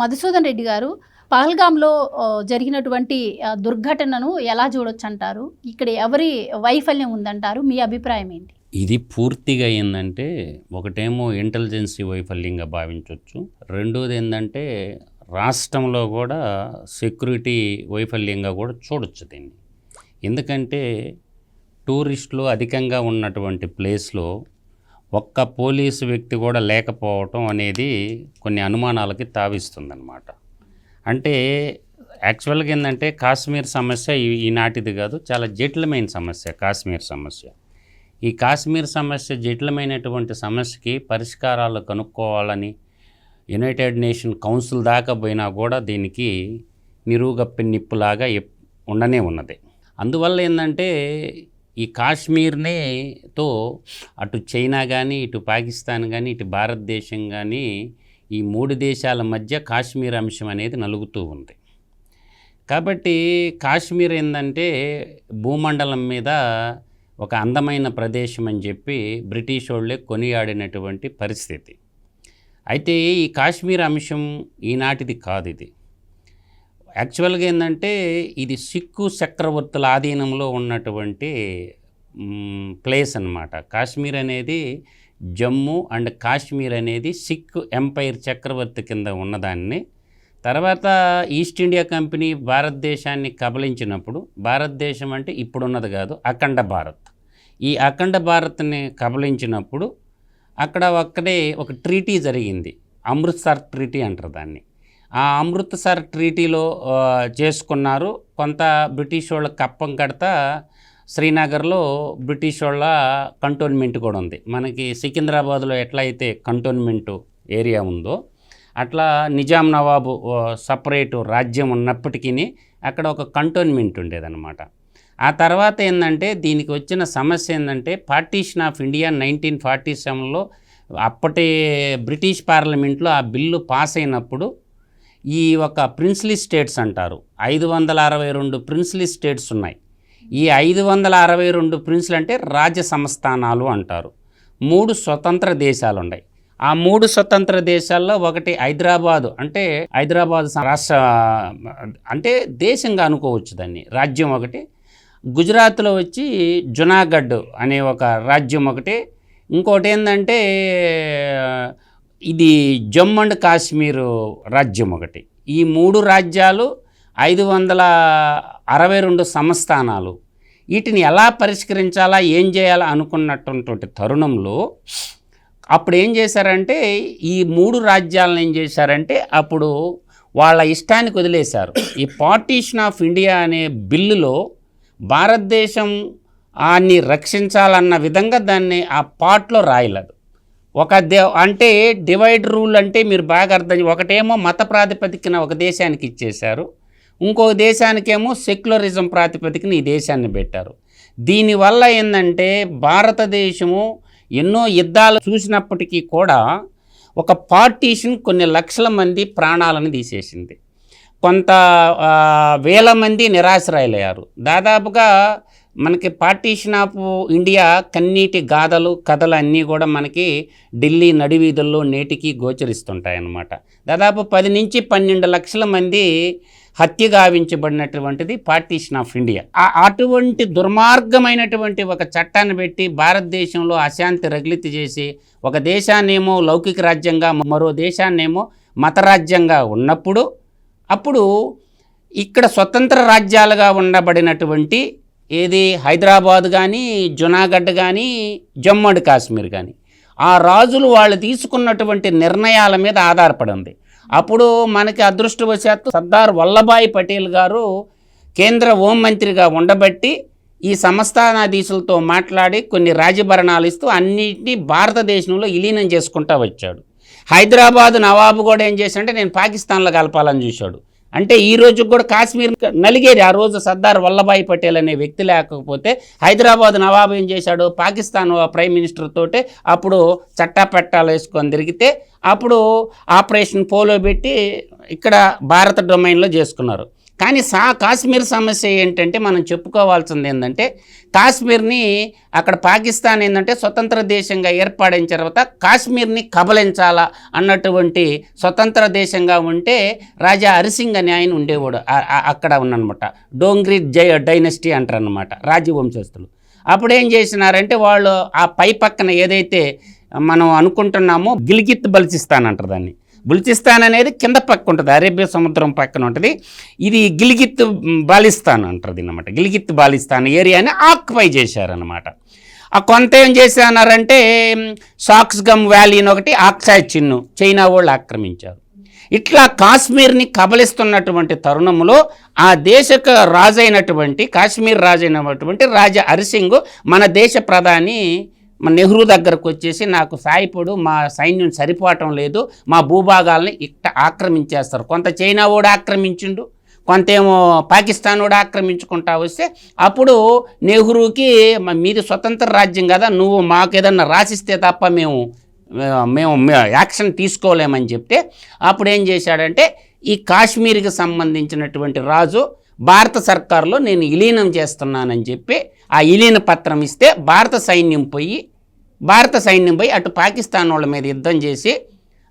మధుసూదన్ రెడ్డి గారు పహల్గాంలో జరిగినటువంటి దుర్ఘటనను ఎలా చూడొచ్చు అంటారు ఇక్కడ ఎవరి వైఫల్యం ఉందంటారు? మీ అభిప్రాయం ఏంటి? ఇది పూర్తిగా ఏంటంటే ఒకటేమో ఇంటెలిజెన్సీ వైఫల్యంగా భావించవచ్చు రెండోది ఏంటంటే రాష్ట్రంలో కూడా సెక్యూరిటీ వైఫల్యంగా కూడా చూడొచ్చు దీన్ని. ఎందుకంటే టూరిస్టులు అధికంగా ఉన్నటువంటి ప్లేస్లో ఒక్క పోలీసు వ్యక్తి కూడా లేకపోవటం అనేది కొన్ని అనుమానాలకి తావిస్తుందన్నమాట. అంటే యాక్చువల్గా ఏంటంటే కాశ్మీర్ సమస్య ఈ- ఈనాటిది కాదు చాలా జటిలమైన సమస్య కాశ్మీర్ సమస్య. ఈ కాశ్మీర్ సమస్య జటిలమైనటువంటి సమస్యకి పరిష్కారాలు కనుక్కోవాలని యునైటెడ్ నేషన్ కౌన్సిల్ దాకా పోయినా కూడా దీనికి నిరుగప్పి నిప్పులాగా ఉండనే ఉన్నది. అందువల్ల ఏంటంటే ఈ కాశ్మీర్నే తో అటు చైనా కానీ ఇటు పాకిస్తాన్ కానీ ఇటు భారతదేశం కానీ ఈ మూడు దేశాల మధ్య కాశ్మీర్ అంశం అనేది నలుగుతూ ఉంది. కాబట్టి కాశ్మీర్ ఏంటంటే భూమండలం మీద ఒక అందమైన ప్రదేశం అని చెప్పి బ్రిటిష్ వాళ్ళే కొనియాడినటువంటి పరిస్థితి. అయితే ఈ కాశ్మీర్ అంశం ఈనాటిది కాదు ఇది. యాక్చువల్గా ఏంటంటే ఇది సిక్కు చక్రవర్తుల ఆధీనంలో ఉన్నటువంటి ప్లేస్ అన్నమాట. కాశ్మీర్ అనేది జమ్మూ అండ్ కాశ్మీర్ అనేది సిక్ ఎంపైర్ చక్రవర్తి కింద ఉన్నదాన్ని. తర్వాత ఈస్ట్ ఇండియా కంపెనీ భారతదేశాన్ని కబలించినప్పుడు భారతదేశం అంటే ఇప్పుడున్నది కాదు అఖండ భారత్. ఈ అఖండ భారత్ని కబలించినప్పుడు అక్కడ ఒక్కడే ఒక ట్రీటీ జరిగింది. అమృత్సర్ ట్రీటీ అంటారు దాన్ని. ఆ అమృత్సర్ ట్రీటీలో చేసుకున్నారు. కొంత బ్రిటిష్ వాళ్ళ కప్పం కడతా శ్రీనగర్లో బ్రిటిష్ వాళ్ళ కంటోన్మెంట్ కూడా ఉంది. మనకి సికింద్రాబాద్లో ఎట్లా అయితే కంటోన్మెంట్ ఏరియా ఉందో అట్లా నిజాం నవాబు సపరేటు రాజ్యం ఉన్నప్పటికీ అక్కడ ఒక కంటోన్మెంట్ ఉండేదన్నమాట. ఆ తర్వాత ఏంటంటే దీనికి వచ్చిన సమస్య ఏంటంటే partition of India nineteen forty సెవెన్లో అప్పటి బ్రిటిష్ పార్లమెంట్లో ఆ బిల్లు పాస్ అయినప్పుడు ఈ ఒక ప్రిన్స్లీ స్టేట్స్ అంటారు. ఐదు వందల అరవై రెండు ప్రిన్స్లీ స్టేట్స్ ఉన్నాయి. ఈ ఐదు వందల అరవై రెండు ప్రిన్స్లు అంటే రాజ్య సంస్థానాలు అంటారు. మూడు స్వతంత్ర దేశాలు ఉన్నాయి ఆ మూడు స్వతంత్ర దేశాల్లో ఒకటి హైదరాబాదు. అంటే హైదరాబాద్ రాష్ట్ర అంటే దేశంగా అనుకోవచ్చు దాన్ని. రాజ్యం ఒకటి. గుజరాత్లో వచ్చి జునాగఢ్ అనే ఒక రాజ్యం ఒకటి. ఇంకోటి ఏంటంటే ఇది జమ్మూ అండ్ కాశ్మీర్ రాజ్యం ఒకటి. ఈ మూడు రాజ్యాలు ఐదు వందల అరవై రెండు సంస్థానాలు. వీటిని ఎలా పరిష్కరించాలా ఏం చేయాలా అనుకున్నటువంటి తరుణంలో అప్పుడు ఏం చేశారంటే ఈ మూడు రాజ్యాలను ఏం చేశారంటే అప్పుడు వాళ్ళ ఇష్టానికి వదిలేశారు. ఈ పార్టీషన్ ఆఫ్ ఇండియా అనే బిల్లులో భారతదేశం ఆన్ని రక్షించాలన్న విధంగా దాన్ని ఆ పార్ట్లో రాయలేదు. ఒక దే అంటే డివైడ్ రూల్ అంటే మీరు బాగా అర్థం ఒకటేమో మత ప్రాతిపదికన ఒక దేశానికి ఇచ్చేశారు. ఇంకో దేశానికేమో సెక్యులరిజం ప్రాతిపదికన ఈ దేశాన్ని పెట్టారు. దీనివల్ల ఏంటంటే భారతదేశము ఎన్నో యుద్ధాలు చూసినప్పటికీ కూడా ఒక పార్టీషన్ కొన్ని లక్షల మంది ప్రాణాలను తీసేసింది. కొంత వేల మంది నిరాశ్రయులయ్యారు. దాదాపుగా మనకి పార్టీషన్ ఆఫ్ ఇండియా కన్నీటి గాథలు కథలు అన్నీ కూడా మనకి ఢిల్లీ నడివీధుల్లో నేటికి గోచరిస్తుంటాయన్నమాట. దాదాపు పది నుంచి పన్నెండు లక్షల మంది హత్య గావించబడినటువంటిది పార్టీషన్ ఆఫ్ ఇండియా. అటువంటి దుర్మార్గమైనటువంటి ఒక చట్టాన్ని పెట్టి భారతదేశంలో అశాంతి రగిలితి చేసి ఒక దేశాన్నేమో లౌకిక రాజ్యంగా మరో దేశాన్నేమో మతరాజ్యంగా ఉన్నప్పుడు అప్పుడు ఇక్కడ స్వతంత్ర రాజ్యాలుగా ఉండబడినటువంటి ఏది హైదరాబాద్ కానీ జునాగఢ్ కానీ జమ్మూ అండ్ కాశ్మీర్ కానీ ఆ రాజులు వాళ్ళు తీసుకున్నటువంటి నిర్ణయాల మీద ఆధారపడి ఉంది. అప్పుడు మనకి అదృష్టవశాత్తు సర్దార్ వల్లభాయ్ పటేల్ గారు కేంద్ర హోంమంత్రిగా ఉండబట్టి ఈ సంస్థానాధీశులతో మాట్లాడి కొన్ని రాజభరణాలు ఇస్తూ అన్నింటినీ భారతదేశంలో విలీనం చేసుకుంటా వచ్చాడు. హైదరాబాద్ నవాబు కూడా ఏం చేశాడంటే నేను పాకిస్తాన్లో కలపాలని చూశాడు. అంటే ఈ రోజు కూడా కాశ్మీర్ నలిగేది ఆ రోజు సర్దార్ వల్లభాయ్ పటేల్ అనే వ్యక్తి లేకపోతే హైదరాబాద్ నవాబు ఏం చేశాడు? పాకిస్తాన్ ప్రైమ్ మినిస్టర్ తోటే అప్పుడు చట్టాపట్టాలు వేసుకొని తిరిగితే అప్పుడు ఆపరేషన్ పోలో పెట్టి ఇక్కడ భారత డొమైన్లో చేసుకున్నారు. కానీ సా కాశ్మీర్ సమస్య ఏంటంటే మనం చెప్పుకోవాల్సింది ఏంటంటే కాశ్మీర్ని అక్కడ పాకిస్తాన్ ఏంటంటే స్వతంత్ర దేశంగా ఏర్పడిన తర్వాత కాశ్మీర్ని కబలించాలా అన్నటువంటి స్వతంత్ర దేశంగా ఉంటే రాజా హరిసింగ్ అనే ఆయన ఉండేవాడు. అక్కడ ఉన్నమాట డోంగ్రీ జై డైనస్టీ అంటారు అనమాట రాజవంశస్థులు అప్పుడు ఏం చేసినారంటే వాళ్ళు ఆ పై పక్కన ఏదైతే మనం అనుకుంటున్నామో గిల్గిత్ బలిచిస్తానంటారు దాన్ని. బుల్చిస్తాన్ అనేది కింద పక్క ఉంటుంది అరేబియా సముద్రం పక్కన ఉంటుంది. ఇది గిలిగిత్ బాలిస్తాన్ అంటుంది అనమాట గిలిగిత్ బాలిస్తాన్ ఏరియాని ఆక్యుపై చేశారనమాట ఆ కొంత ఏం చేశారంటే సాక్స్గమ్ వ్యాలీని ఒకటి ఆక్సాయ్ చిన్ను చైనా వాళ్ళు ఆక్రమించారు. ఇట్లా కాశ్మీర్ని కబలిస్తున్నటువంటి తరుణంలో ఆ దేశకు రాజైనటువంటి కాశ్మీర్ రాజైనటువంటి రాజా హరిసింగ్ మన దేశ ప్రధాని మన నెహ్రూ దగ్గరకు వచ్చేసి నాకు సాయిపుడు మా సైన్యం సరిపోవటం లేదు మా భూభాగాల్ని ఇట్ట ఆక్రమించేస్తారు. కొంత చైనా కూడా ఆక్రమించిండు కొంతేమో పాకిస్తాన్ కూడా ఆక్రమించుకుంటా వస్తే అప్పుడు నెహ్రూకి మీది స్వతంత్ర రాజ్యం కదా నువ్వు మాకు ఏదన్నా రాసిస్తే తప్ప మేము మేము యాక్షన్ తీసుకోలేమని చెప్తే అప్పుడు ఏం చేశాడంటే ఈ కాశ్మీర్కి సంబంధించినటువంటి రాజు భారత సర్కారులో నేను విలీనం చేస్తున్నానని చెప్పి ఆ విలీన పత్రం ఇస్తే భారత సైన్యం పోయి భారత సైన్యం పోయి అటు పాకిస్తాన్ వాళ్ళ మీద యుద్ధం చేసి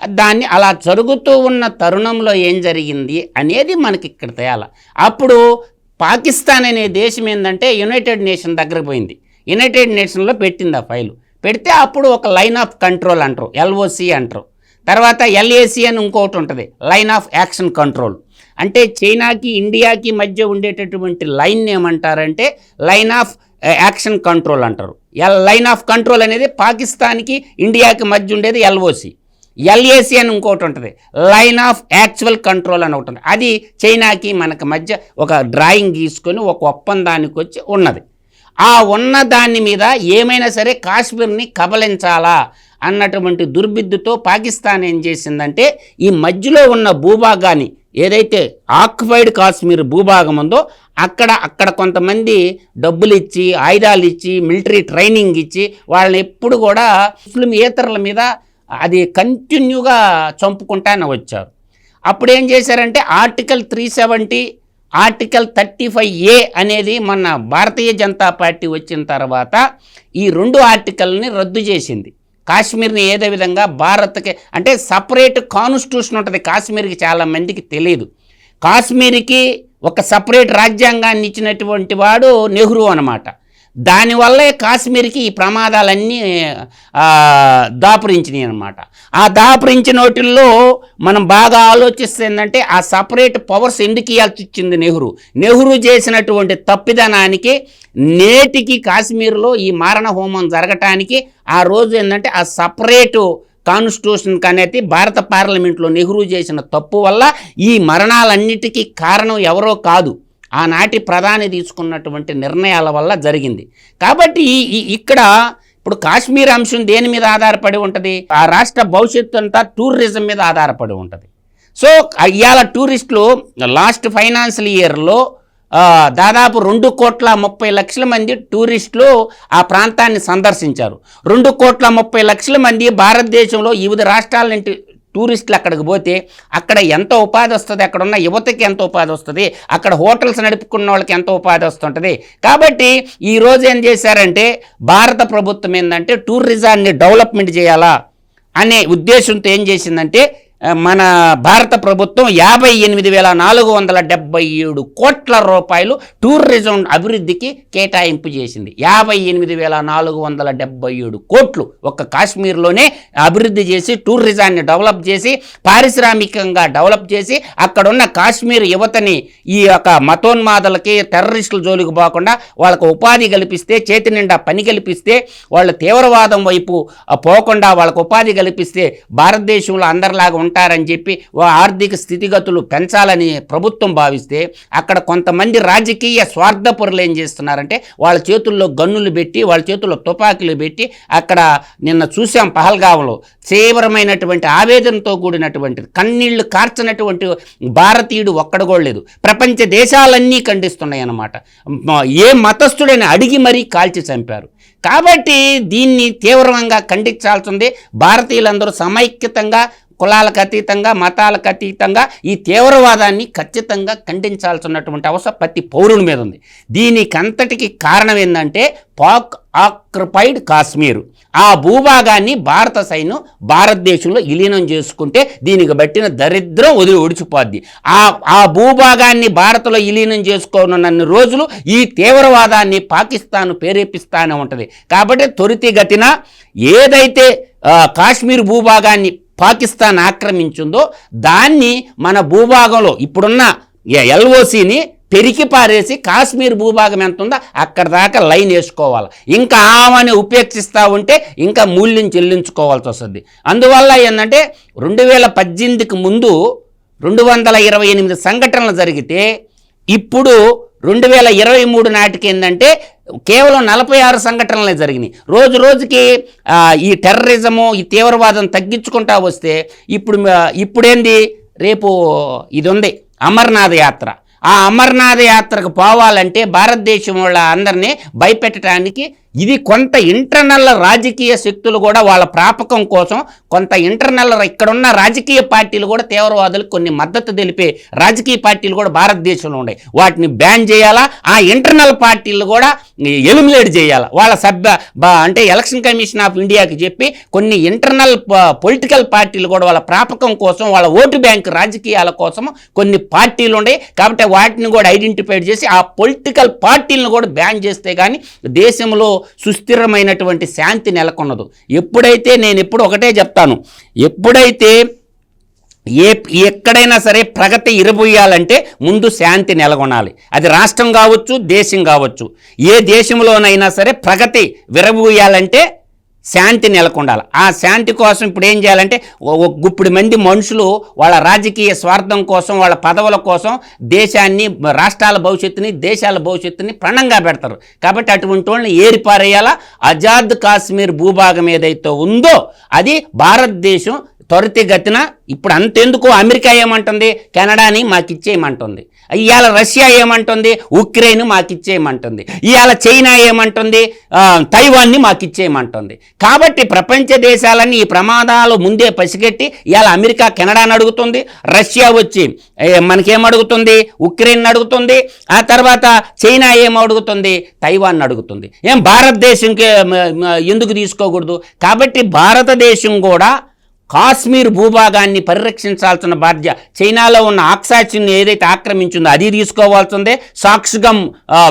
దాన్ని అలా జరుగుతూ ఉన్న తరుణంలో ఏం జరిగింది అనేది మనకి ఇక్కడ తేయాల. అప్పుడు పాకిస్తాన్ అనే దేశం ఏంటంటే యునైటెడ్ నేషన్ దగ్గర పోయింది. యునైటెడ్ నేషన్లో పెట్టింది ఆ ఫైలు. పెడితే అప్పుడు ఒక లైన్ ఆఫ్ కంట్రోల్ అంటారు ఎల్ఓసి అంటారు. తర్వాత ఎల్ఏసి అని ఇంకోటి ఉంటుంది లైన్ ఆఫ్ యాక్షన్ కంట్రోల్. అంటే చైనాకి ఇండియాకి మధ్య ఉండేటటువంటి లైన్ ఏమంటారంటే లైన్ ఆఫ్ యాక్షన్ కంట్రోల్ అంటారు. ఎల్ లైన్ ఆఫ్ కంట్రోల్ అనేది పాకిస్తాన్కి ఇండియాకి మధ్య ఉండేది ఎల్ఓసి. ఎల్ఏసి అని ఇంకోటి ఉంటుంది. లైన్ ఆఫ్ యాక్చువల్ కంట్రోల్ అని ఒకటి ఉంటుంది. అది చైనాకి మనకి మధ్య ఒక డ్రాయింగ్ గీసుకొని ఒక ఒప్పందానికి వచ్చి ఉన్నది. ఆ ఉన్న దాని మీద ఏమైనా సరే కాశ్మీర్ని కబలించాలా అన్నటువంటి దుర్బిద్దుతో పాకిస్తాన్ ఏం చేసిందంటే ఈ మధ్యలో ఉన్న భూభాగాన్ని ఏదైతే ఆక్యుపైడ్ కాశ్మీర్ భూభాగం ఉందో అక్కడ అక్కడ కొంతమంది డబ్బులు ఇచ్చి ఆయుధాలు ఇచ్చి మిలిటరీ ట్రైనింగ్ ఇచ్చి వాళ్ళని ఎప్పుడు కూడా ముస్లిం ఏతరుల మీద అది కంటిన్యూగా చంపుకుంటానే వచ్చారు. అప్పుడు ఏం చేశారంటే article three seventy article thirty five A అనేది మన భారతీయ జనతా పార్టీ వచ్చిన తర్వాత ఈ రెండు ఆర్టికల్ని రద్దు చేసింది. కాశ్మీర్ని ఏదే విధంగా భారత్కి అంటే సపరేట్ కాన్స్టిట్యూషన్ ఉంటుంది కాశ్మీర్కి చాలా మందికి తెలియదు కాశ్మీర్కి ఒక సపరేట్ రాజ్యాంగాన్ని ఇచ్చినటువంటి వాడు నెహ్రూ అనమాట దానివల్లే కాశ్మీర్కి ఈ ప్రమాదాలన్నీ దాపురించినాయి అనమాట ఆ దాపురించిన వాటిల్లో మనం బాగా ఆలోచిస్తే ఏంటంటే ఆ సపరేట్ పవర్స్ ఎందుకు ఇవ్వాల్సి వచ్చింది నెహ్రూ? నెహ్రూ చేసినటువంటి తప్పిదనానికి నేటికి కాశ్మీర్లో ఈ మారణ హోమం జరగటానికి ఆ రోజు ఏంటంటే ఆ సపరేటు కాన్స్టిట్యూషన్ అనేది భారత పార్లమెంట్లో నెహ్రూ చేసిన తప్పు వల్ల ఈ మరణాలన్నిటికీ కారణం ఎవరో కాదు. ఆనాటి ప్రధాని తీసుకున్నటువంటి నిర్ణయాల వల్ల జరిగింది. కాబట్టి ఇక్కడ ఇప్పుడు కాశ్మీర్ అంశం దేని మీద ఆధారపడి ఉంటుంది? ఆ రాష్ట్ర భవిష్యత్తు అంతా టూరిజం మీద ఆధారపడి ఉంటుంది. సో ఇవాళ టూరిస్టులు లాస్ట్ ఫైనాన్షియల్ ఇయర్లో దాదాపు రెండు కోట్ల ముప్పై లక్షల మంది టూరిస్టులు ఆ ప్రాంతాన్ని సందర్శించారు. రెండు కోట్ల ముప్పై లక్షల మంది భారతదేశంలో వివిధ రాష్ట్రాల నుండి టూరిస్టులు అక్కడికి పోతే అక్కడ ఎంత ఉపాధి వస్తుంది అక్కడ ఉన్న యువతకి ఎంత ఉపాధి వస్తుంది అక్కడ హోటల్స్ నడుపుకున్న వాళ్ళకి ఎంత ఉపాధి వస్తుంటుంది. కాబట్టి ఈరోజు ఏం చేశారంటే భారత ప్రభుత్వం ఏంటంటే టూరిజాన్ని డెవలప్మెంట్ చేయాలా అనే ఉద్దేశంతో ఏం చేసిందంటే మన భారత ప్రభుత్వం యాభై ఎనిమిది వేల నాలుగు వందల డెబ్బై ఏడు కోట్ల రూపాయలు టూరిజం అభివృద్ధికి కేటాయింపు చేసింది. యాభై ఎనిమిది వేల నాలుగు వందల డెబ్బై ఏడు కోట్లు ఒక్క కాశ్మీర్లోనే అభివృద్ధి చేసి టూరిజాన్ని డెవలప్ చేసి పారిశ్రామికంగా డెవలప్ చేసి అక్కడున్న కాశ్మీర్ యువతని ఈ యొక్క మతోన్మాదులకి టెర్రరిస్టుల జోలికి పోకుండా వాళ్ళకు ఉపాధి కల్పిస్తే చేతి నిండా పని కల్పిస్తే వాళ్ళ తీవ్రవాదం వైపు పోకుండా వాళ్ళకు ఉపాధి కల్పిస్తే భారతదేశంలో అందరిలాగా ఉంటారని చెప్పి వా ఆర్థిక స్థితిగతులు పెంచాలని ప్రభుత్వం భావిస్తే అక్కడ కొంతమంది రాజకీయ స్వార్థపరులు ఏం చేస్తున్నారంటే వాళ్ళ చేతుల్లో గన్నులు పెట్టి వాళ్ళ చేతుల్లో తుపాకీలు పెట్టి అక్కడ నిన్న చూసాం పహల్గావ్లో తీవ్రమైనటువంటి ఆవేదనతో కూడినటువంటి కన్నీళ్ళు కార్చనటువంటి భారతీయుడు ఒక్కడు ప్రపంచ దేశాలన్నీ ఖండిస్తున్నాయి అన్నమాట ఏ మతస్థుడని అడిగి మరీ కాల్చి చంపారు. కాబట్టి దీన్ని తీవ్రంగా ఖండించాల్సింది. భారతీయులందరూ సమైక్యతంగా కులాలకు అతీతంగా మతాలకు అతీతంగా ఈ తీవ్రవాదాన్ని ఖచ్చితంగా ఖండించాల్సినటువంటి అవసరం ప్రతి పౌరుని మీద ఉంది. దీనికంతటికి కారణం ఏంటంటే పాక్ ఆక్యుపైడ్ కాశ్మీర్. ఆ భూభాగాన్ని భారత సైన్యం భారతదేశంలో విలీనం చేసుకుంటే దీనికి బట్టిన దరిద్రం వదిలి ఒడిచిపోద్ది. ఆ ఆ భూభాగాన్ని భారత్లో విలీనం చేసుకోనున్న రోజులు ఈ తీవ్రవాదాన్ని పాకిస్తాన్ ప్రేరేపిస్తానే ఉంటుంది. కాబట్టి త్వరితగతిన ఏదైతే కాశ్మీర్ భూభాగాన్ని పాకిస్తాన్ ఆక్రమించిందో దాన్ని మన భూభాగంలో ఇప్పుడున్న ఎల్ఓసిని పెరికి పారేసి కాశ్మీర్ భూభాగం ఎంత ఉందో అక్కడ దాకా లైన్ వేసుకోవాలి. ఇంకా ఆమెని ఉపేక్షిస్తూ ఉంటే ఇంకా మూల్యం చెల్లించుకోవాల్సి వస్తుంది. అందువల్ల ఏంటంటే రెండు వేల పద్దెనిమిదికి ముందు రెండు వందల ఇరవై ఎనిమిది సంఘటనలు జరిగితే ఇప్పుడు రెండు వేల ఇరవై మూడు నాటికి ఏంటంటే కేవలం నలభై ఆరు సంఘటనలే జరిగినాయి. రోజు రోజుకి ఈ టెర్రరిజము ఈ తీవ్రవాదం తగ్గించుకుంటా వస్తే ఇప్పుడు ఇప్పుడేంది? రేపు ఇది ఉంది అమర్నాథ్ యాత్ర. ఆ అమర్నాథ్ యాత్రకు పోవాలంటే భారతదేశం వాళ్ళ అందరినీ భయపెట్టడానికి ఇది కొంత ఇంటర్నల్ రాజకీయ శక్తులు కూడా వాళ్ళ ప్రాపకం కోసం కొంత ఇంటర్నల్ ఇక్కడున్న రాజకీయ పార్టీలు కూడా తీవ్రవాదులకు కొన్ని మద్దతు తెలిపే రాజకీయ పార్టీలు కూడా భారతదేశంలో ఉన్నాయి. వాటిని బ్యాన్ చేయాలా? ఆ ఇంటర్నల్ పార్టీలు కూడా ఎలిమినేట్ చేయాలా? వాళ్ళ సభ్య బా- అంటే ఎలక్షన్ కమిషన్ ఆఫ్ ఇండియాకి చెప్పి కొన్ని ఇంటర్నల్ పొలిటికల్ పార్టీలు కూడా వాళ్ళ ప్రాపకం కోసం వాళ్ళ ఓటు బ్యాంక్ రాజకీయాల కోసం కొన్ని పార్టీలు ఉన్నాయి కాబట్టి వాటిని కూడా ఐడెంటిఫై చేసి ఆ పొలిటికల్ పార్టీలను కూడా బ్యాన్ చేస్తే కానీ దేశంలో సుస్థిరమైనటువంటి శాంతి నెలకొన్నదు ఎప్పుడైతే నేను ఎప్పుడు ఒకటే చెప్తాను ఎప్పుడైతే ఏ ఎక్కడైనా సరే ప్రగతి ఇరబోయాలంటే ముందు శాంతి నెలకొనాలి. అది రాష్ట్రం కావచ్చు దేశం కావచ్చు. ఏ దేశంలోనైనా సరే ప్రగతి విరబోయాలంటే శాంతి నెలకొండాలి. ఆ శాంతి కోసం ఇప్పుడు ఏం చేయాలంటే ఒక గుప్పుడు మంది మనుషులు వాళ్ళ రాజకీయ స్వార్థం కోసం వాళ్ళ పదవుల కోసం దేశాన్ని రాష్ట్రాల భవిష్యత్తుని దేశాల భవిష్యత్తుని ప్రణంగా పెడతారు. కాబట్టి అటువంటి వాళ్ళని ఏరిపారేయాలా? ఆజాద్ కాశ్మీర్ భూభాగం ఏదైతే ఉందో అది భారతదేశం త్వరితగతిన ఇప్పుడు అంతెందుకు? అమెరికా ఏమంటుంది? కెనడాని మాకు ఇచ్చేయమంటుంది ఇవాళ రష్యా ఏమంటుంది? ఉక్రెయిన్ మాకు ఇచ్చేయమంటుంది ఇవాళ చైనా ఏమంటుంది? తైవాన్ని మాకు ఇచ్చేయమంటుంది కాబట్టి ప్రపంచ దేశాలన్నీ ఈ ప్రమాదాలు ముందే పసిగట్టి ఇవాళ అమెరికా కెనడాని అడుగుతుంది. రష్యా వచ్చి మనకేమడుగుతుంది? మనకేం అడుగుతుంది. ఉక్రెయిన్ అడుగుతుంది ఆ తర్వాత చైనా ఏం అడుగుతుంది తైవాన్ అడుగుతుంది. ఏం భారతదేశంకి ఎందుకు తీసుకోకూడదు? కాబట్టి భారతదేశం కూడా కాశ్మీర్ భూభాగాన్ని పరిరక్షించాల్సిన బాధ్య చైనాలో ఉన్న ఆక్సాచిన్ ఏదైతే ఆక్రమించిందో అది తీసుకోవాల్సిందే సాక్షిగం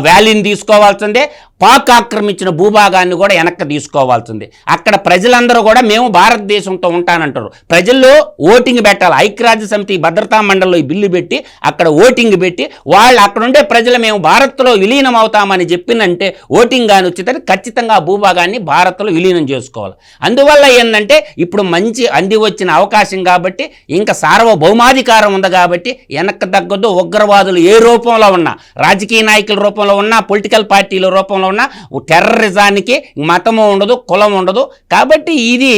వ్యాలీని తీసుకోవాల్సిందే. పాక్ ఆక్రమించిన భూభాగాన్ని కూడా వెనక్కి తీసుకోవాల్సిందే. అక్కడ ప్రజలందరూ కూడా మేము భారతదేశంతో ఉంటానంటారు. ప్రజల్లో ఓటింగ్ పెట్టాలి. ఐక్యరాజ్య సమితి భద్రతా మండలిలో ఈ బిల్లు పెట్టి అక్కడ ఓటింగ్ పెట్టి వాళ్ళు అక్కడుండే ప్రజలు మేము భారత్లో విలీనం అవుతామని చెప్పినంటే ఓటింగ్ కానీ వచ్చితే ఖచ్చితంగా ఆ భూభాగాన్ని భారత్లో విలీనం చేసుకోవాలి. అందువల్ల ఏంటంటే ఇప్పుడు మంచి అంది వచ్చిన అవకాశం కాబట్టి ఇంకా సార్వభౌమాధికారం ఉంది కాబట్టి వెనక్కి తగ్గదు ఉగ్రవాదులు ఏ రూపంలో ఉన్నా రాజకీయ నాయకుల రూపంలో ఉన్నా పొలిటికల్ పార్టీల రూపంలో ఉన్న టెర్రరిజానికి మతము ఉండదు కులం ఉండదు. కాబట్టి ఇది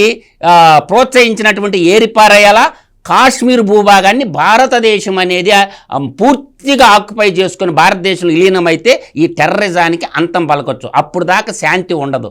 ఆ, ప్రోత్సహించినటువంటి ఏరిపారయ్యాల కాశ్మీర్ భూభాగాన్ని భారతదేశం అనేది పూర్తిగా ఆక్యుపై చేసుకుని భారతదేశంలో విలీనమైతే ఈ టెర్రరిజానికి అంతం పలకొచ్చు. అప్పుడు దాకా శాంతి ఉండదు.